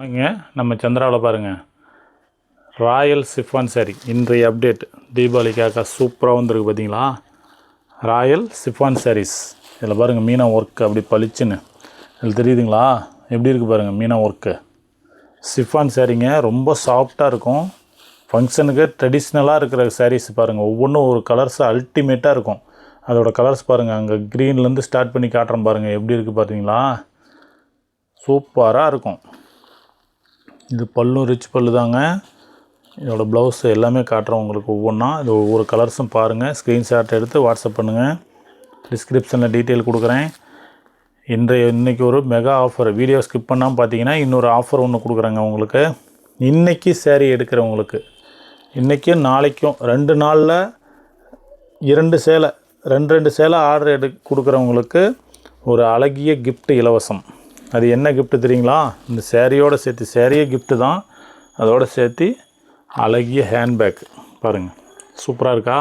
வாங்க நம்ம சந்திராவில் பாருங்கள் ராயல் சிஃபான் சாரி. இன்றைய அப்டேட் தீபாவளிக்காக சூப்பராக வந்திருக்கு பார்த்தீங்களா ராயல் சிஃபான் சாரீஸ் இதில் பாருங்கள் மீனா ஒர்க் அப்படி பளிச்சுன்னு. இதில் தெரியுதுங்களா? எப்படி இருக்குது பாருங்கள் மீனா ஒர்க்கு சிஃபான் சாரீங்க ரொம்ப சாஃப்டாக இருக்கும். ஃபங்க்ஷனுக்கு ட்ரெடிஷ்னலாக இருக்கிற சாரீஸ் பாருங்கள் ஒவ்வொன்றும் ஒரு கலர்ஸ் அல்டிமேட்டாக இருக்கும். அதோட கலர்ஸ் பாருங்கள் அங்கே க்ரீன்லேருந்து ஸ்டார்ட் பண்ணி காட்டுறேன் பாருங்கள் எப்படி இருக்குது பார்த்தீங்களா சூப்பராக இருக்கும். இது பல்லும் ரிச் பல்லு தாங்க. இதோட ப்ளவுஸ் எல்லாமே காட்டுறோம் உங்களுக்கு ஒவ்வொன்றா இது ஒவ்வொரு கலர்ஸும் பாருங்கள் ஸ்க்ரீன்ஷாட் எடுத்து வாட்ஸ்அப் பண்ணுங்கள் டிஸ்கிரிப்ஷனில் டீட்டெயில் கொடுக்குறேன். இன்றைய இன்றைக்கி ஒரு மெகா ஆஃபர் வீடியோ ஸ்கிப் பண்ணாமல் பார்த்தீங்கன்னா இன்னொரு ஆஃபர் ஒன்று கொடுக்குறேங்க உங்களுக்கு. இன்றைக்கி சேரீ எடுக்கிறவங்களுக்கு. இன்றைக்கும் நாளைக்கும் ரெண்டு நாளில் இரண்டு சேலை ரெண்டு ரெண்டு சேலை ஆர்டர் எடு கொடுக்குறவங்களுக்கு ஒரு அழகிய கிஃப்ட் இலவசம். அது என்ன கிஃப்ட்டு தெரியுங்களா? இந்த சேரீயோடு சேர்த்து சேரீயே கிஃப்ட்டு தான். அதோடு சேர்த்து அழகிய ஹேண்ட்பேக் பாருங்கள் சூப்பராக இருக்கா?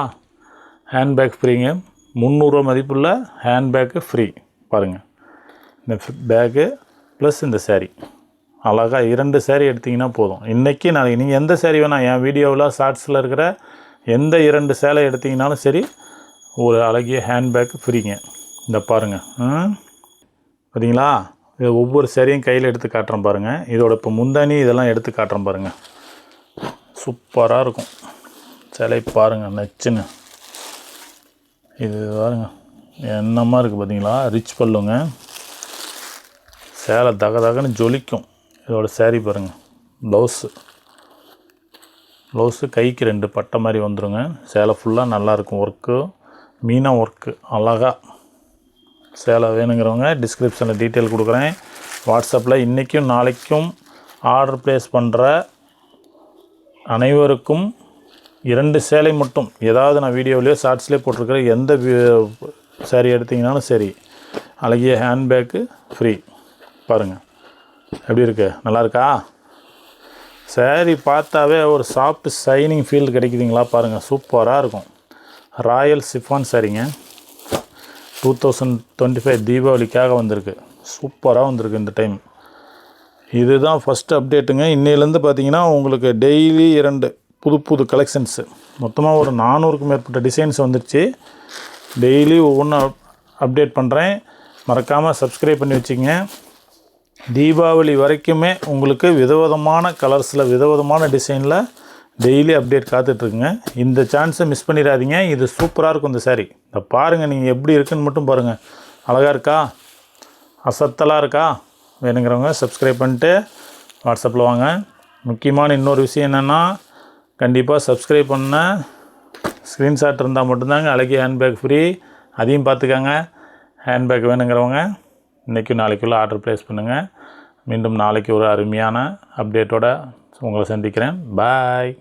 ஹேண்ட்பேக் ஃப்ரீங்க முந்நூறுரூவா மதிப்புள்ள ஹேண்ட்பேக்கு ஃப்ரீ பாருங்கள் இந்த பேக்கு ப்ளஸ் இந்த சேரீ அழகாக இரண்டு சேரீ எடுத்திங்கன்னா போதும். இன்றைக்கி நாளைக்கு நீங்கள் எந்த சேரீ வேணால் என் வீடியோவில் ஷார்ட்ஸில் இருக்கிற எந்த இரண்டு சேலை எடுத்திங்கனாலும் சரி ஒரு அழகிய ஹேண்ட்பேக் ஃப்ரீங்க இந்த பாருங்கள் ம்? பார்த்தீங்களா ஒவ்வொரு சரியும் கையில் எடுத்து காட்டுறேன் பாருங்கள் இதோட இப்போ முந்தானி இதெல்லாம் எடுத்து காட்டுறேன் பாருங்கள் சூப்பராக இருக்கும். சிலை பாருங்கள் நச்சுன்னு. இது பாருங்க. என்னமாக இருக்குது பார்த்தீங்களா ரிச் பல்லுங்க. சேலை தக தகன்னு ஜொலிக்கும். இதோட சேரீ பாருங்கள் ப்ளவுஸு ப்ளவுஸு கைக்கு ரெண்டு பட்டை மாதிரி வந்துடுங்க சேலை ஃபுல்லாக நல்லாயிருக்கும் ஒர்க்கு மீனாக ஒர்க்கு அழகாக சேலை வேணுங்கிறவங்க டிஸ்கிரிப்ஷனில் டீட்டெயில் கொடுக்குறேன். வாட்ஸ்அப்பில் இன்றைக்கும் நாளைக்கும் ஆர்டர் ப்ளேஸ் பண்ணுற அனைவருக்கும் இரண்டு சேலை மட்டும் ஏதாவது நான் வீடியோவிலையோ ஷார்ட்ஸ்லேயே போட்டிருக்கிற எந்த சேரீ எடுத்தீங்கனாலும் சரி அழகிய ஹேண்ட்பேக்கு ஃப்ரீ பாருங்கள் எப்படி இருக்கு? நல்லா இருக்கா? சேரீ பார்த்தாவே ஒரு சாஃப்ட் ஷைனிங் ஃபீல் கிடைக்குதுங்களா? பாருங்கள் சூப்பராக இருக்கும். ராயல் சிஃபான் சரிங்க டூ தௌசண்ட் டுவெண்ட்டி ஃபைவ் தீபாவளிக்காக வந்திருக்கு. சூப்பராக வந்திருக்கு இந்த டைம் இதுதான் ஃபஸ்ட் அப்டேட்டுங்க இன்னையிலேருந்து பார்த்தீங்கன்னா உங்களுக்கு டெய்லி இரண்டு புது புது கலெக்ஷன்ஸு மொத்தமாக ஒரு நானூறுக்கும் மேற்பட்ட டிசைன்ஸ் வந்துருச்சு. டெய்லி ஒவ்வொன்றும் அப்டேட் பண்ணுறேன் மறக்காமல் சப்ஸ்கிரைப் பண்ணி வச்சுங்க தீபாவளி வரைக்குமே உங்களுக்கு விதவிதமான கலர்ஸில் விதவிதமான டிசைனில் டெய்லி அப்டேட் காத்துட்ருக்குங்க. இந்த சான்ஸை மிஸ் பண்ணிடாதீங்க. இது சூப்பராக இருக்கும் இந்த சாரி இந்த பாருங்கள் நீங்கள் எப்படி இருக்குன்னு மட்டும் பாருங்கள் அழகாக இருக்கா? அசத்தலாக இருக்கா? வேணுங்கிறவங்க சப்ஸ்கிரைப் பண்ணிட்டு வாட்ஸ்அப்பில் வாங்க. முக்கியமான இன்னொரு விஷயம் என்னென்னா கண்டிப்பாக சப்ஸ்கிரைப் பண்ண ஸ்க்ரீன்ஷாட் இருந்தால் மட்டும்தாங்க அழகிய ஹேண்ட்பேக் ஃப்ரீ அதையும் பார்த்துக்கோங்க. ஹேண்ட்பேக் வேணுங்கிறவங்க இன்றைக்கும் நாளைக்குள்ளே ஆர்டர் ப்ளேஸ் பண்ணுங்கள் மீண்டும் நாளைக்கு ஒரு அருமையான அப்டேட்டோட உங்களை சந்திக்கிறேன். பாய்